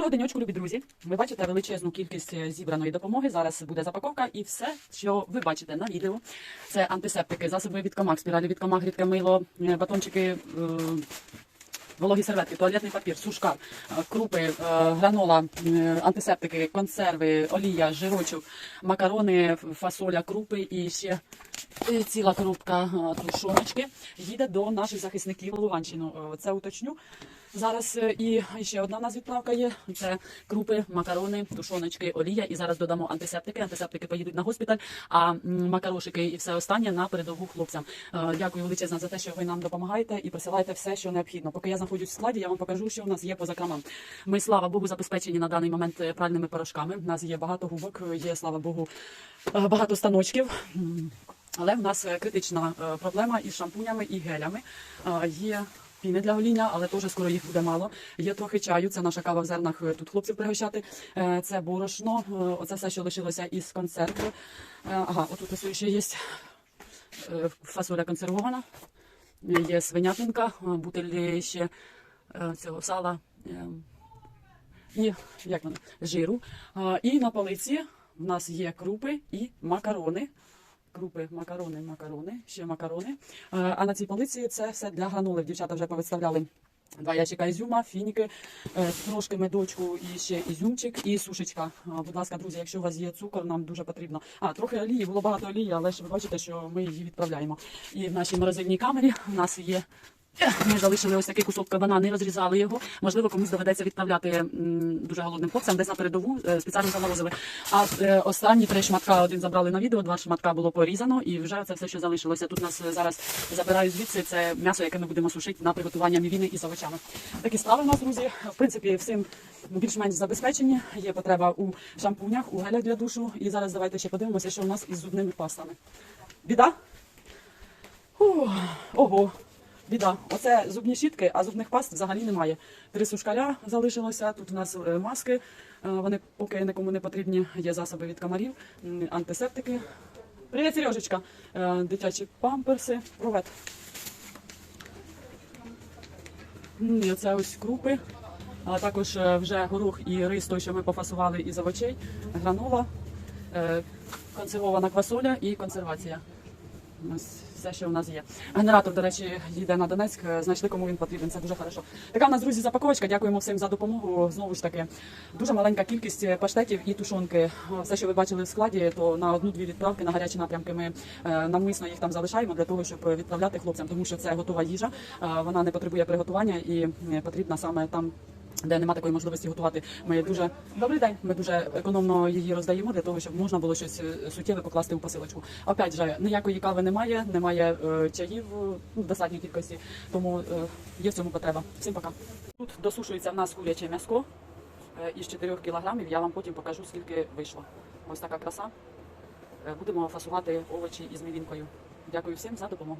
Доброго денечку, любі друзі. Ви бачите величезну кількість е, зібраної допомоги. Зараз буде запаковка, і все, що ви бачите на відео, це антисептики, засоби від комах, спіралі від комах, рідке мило, е, батончики. е, Вологі серветки, туалетний папір, сушка, крупи, гранола, антисептики, консерви, олія, жирочок, макарони, фасоля, крупи і ще ціла коробка тушоночки їде до наших захисників Луганщину. Це уточню. Зараз е, і ще одна в нас відправка є. Це крупи, макарони, тушоночки, олія. І зараз додамо антисептики. Антисептики поїдуть на госпіталь, а макарошики і все останнє на передову хлопцям. Е, Дякую величезно за те, що ви нам допомагаєте і присилаєте все, що необхідно. Поки я знаходжусь в складі, я вам покажу, що в нас є по закромам. Ми, слава Богу, забезпечені на даний момент е, пральними порошками. У нас є багато губок, є, слава Богу, багато станочків. Але в нас критична проблема із шампунями і гелями. Є піни для гоління, але теж скоро їх буде мало. Є трохи чаю, це наша кава в зернах. е, Тут хлопців пригощати. Е, Це борошно, е, оце все, що лишилося із консерви. Е, Ага, отут ось ще є фасоля консервована, є свинятинка, бутиль ще цього сала. і як воно, жиру. І на полиці в нас є крупи і макарони. Крупи, макарони, макарони, ще макарони. А, а на цій полиці це все для гранули. Дівчата вже повиставляли. два ящика ізюма, фініки, е, трошки медочку і ще ізюмчик і сушечка. Будь ласка, друзі, якщо у вас є цукор, нам дуже потрібно. А, трохи олії, було багато олії, але ж ви бачите, що ми її відправляємо. І в нашій морозильній камері у нас є ми залишили ось такий кусок кабана, не розрізали його. Можливо, комусь доведеться відправляти дуже голодним хлопцям, десь на передову е, спеціально заморозили. А е, останні три шматка один забрали на відео, два шматка було порізано, і вже це все, що залишилося. Тут нас е, зараз забирають звідси. Це м'ясо, яке ми будемо сушити на приготування мівіни із овочами. Такі справи у нас, друзі. В принципі, всім більш-менш забезпечені. Є потреба у шампунях, у гелях для душу. І зараз давайте ще подивимося, що у нас із зубними пастами. Біда? Ого. Біда. Оце зубні щітки, а зубних паст взагалі немає. Три сушкаря залишилося. Тут у нас е, маски. Е, Вони поки нікому не потрібні. Є засоби від комарів, антисептики. Привіт, Сережечка. Е, Дитячі памперси. І оце ось крупи. А також вже горох і рис, той, що ми пофасували із овочей, гранола, консервована квасоля і консервація. Все, що у нас є. Генератор, до речі, їде на Донецьк. Знайшли, кому він потрібен. Це дуже хорошо. Така в нас, друзі, запаковочка. Дякуємо всім за допомогу. Знову ж таки, дуже маленька кількість паштетів і тушонки. Все, що ви бачили в складі, то на одну-дві відправки на гарячі напрямки ми е, навмисно їх там залишаємо для того, щоб відправляти хлопцям, тому що це готова їжа. Е, Вона не потребує приготування і е, потрібна саме там. Де немає такої можливості готувати, ми дуже добрий день. Ми дуже економно її роздаємо для того, щоб можна було щось е, суттєве покласти у посилочку. Опять же, ніякої кави немає, немає е, чаїв в достатній кількості, тому е, є в цьому потреба. Всім пока. Тут досушується в нас куряче м'яско е, із 4 кілограмів. Я вам потім покажу, скільки вийшло. Ось така краса. Е, Будемо фасувати овочі із мівінкою. Дякую всім за допомогу.